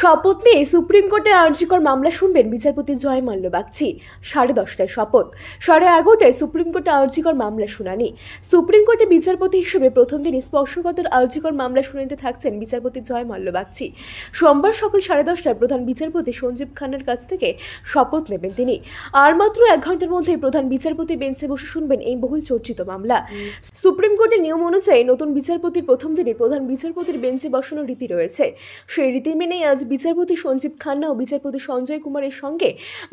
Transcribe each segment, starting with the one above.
শপথ নিয়ে সুপ্রিম কোর্টে আর্জিকর মামলা শুনবেন বিচারপতি জয় মাল্য বাগচি সাড়ে দশটায় শপথ। সাড়ে এগারোটায় সুপ্রিম কোর্টে আর্জিকর মামলা শুনানি। সুপ্রিম কোর্টে বিচারপতি হিসেবে প্রথম দিন স্পর্শকাতর আর্জিকর মামলা শুনানিতে থাকছেন বিচারপতি জয় মাল্য বাগচি সোমবার সকাল সাড়ে দশটায় প্রধান বিচারপতি সঞ্জীব খান্নার কাছ থেকে শপথ নেবেন তিনি। আর মাত্র এক ঘণ্টার মধ্যেই প্রধান বিচারপতি বেঞ্চে বসে শুনবেন এই বহুল চর্চিত মামলা। সুপ্রিম কোর্টের নিয়ম অনুযায়ী নতুন বিচারপতির প্রথম দিনে প্রধান বিচারপতির বেঞ্চে বসানোর রীতি রয়েছে। সেই রীতি মেনেই আজ বিচারপতি সঞ্জীব খান্না ও বিচারপতি সঞ্জয় কুমারের সঙ্গে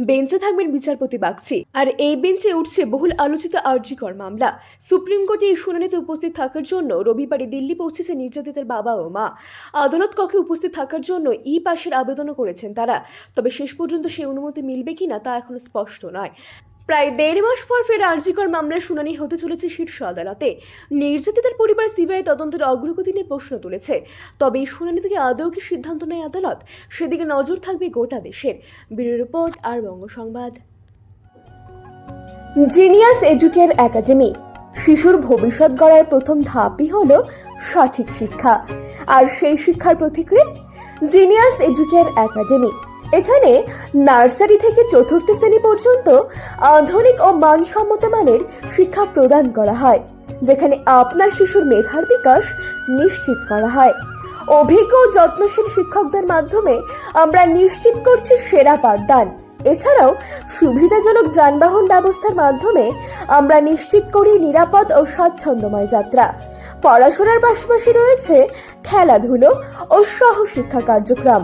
বেঞ্চে থাকবেন বিচারপতি বাগচি। আর এই বেঞ্চে উঠছে বহুল আলোচিত আর্জিকর মামলা। সুপ্রিম কোর্টে এই শুনানিতে উপস্থিত থাকার জন্য রবিবারে দিল্লি পৌঁছেছে নির্যাতিতের বাবা ও মা। আদালত কক্ষে উপস্থিত থাকার জন্য ই পাশের আবেদনও করেছেন তারা। তবে শেষ পর্যন্ত সেই অনুমতি মিলবে কিনা তা এখনও স্পষ্ট নয়। প্রায় দেড় মাস পর ফের আর্জিকর মামলার শুনানি হতে চলেছে শীর্ষ আদালতে। নির্যাতিতার পরিবার সিবিআই তদন্তের অগ্রগতি নিয়ে প্রশ্ন তুলেছে। তবে এই শুনানি থেকে আদৌ কি সিদ্ধান্ত নেয় আদালত? সেদিকে নজর থাকবে গোটা দেশের। ব্যুরো রিপোর্ট, আর বঙ্গ সংবাদ। জিনিয়াস এডুকেয়ার একাডেমি, শিশুর ভবিষ্যৎ গড়ার প্রথম ধাপই হল সঠিক শিক্ষা। আর সেই শিক্ষার প্রতিক্রিয়া? জিনিয়াস এডুকেয়ার একাডেমি এখানে নার্সারি থেকে চতুর্থ শ্রেণি পর্যন্ত আধুনিক ও মানসম্মত মানের শিক্ষা প্রদান করা হয়, যেখানে আপনার শিশুর মেধার বিকাশ নিশ্চিত করা হয়। অভিজ্ঞ ও যত্নশীল শিক্ষকদের মাধ্যমে আমরা নিশ্চিত করছি সেরা পাঠদান। এছাড়াও সুবিধাজনক যানবাহন ব্যবস্থার মাধ্যমে আমরা নিশ্চিত করি নিরাপদ ও স্বাচ্ছন্দ্যময় যাত্রা। পড়াশোনার পাশাপাশি রয়েছে খেলাধুলো ও সহশিক্ষা কার্যক্রম।